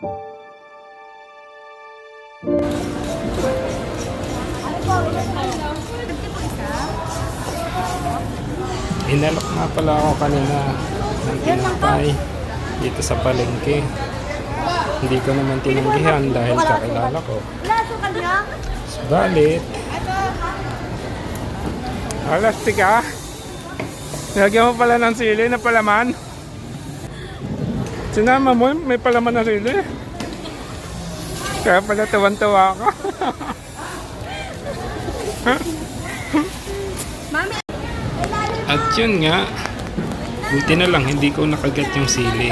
Inalok nga pala ako kanina ng tinapay dito sa palengke. Hindi ko naman tinanggihan dahil kakilala ko. Laso ka niya? Balit. Alas tika. Nilagyan mo pala ng sili na palaman. Sinama mo, may palaman na sili. Kaya pala tawan-tawa ka. At yun nga, buti na lang hindi ko nakagat yung sili.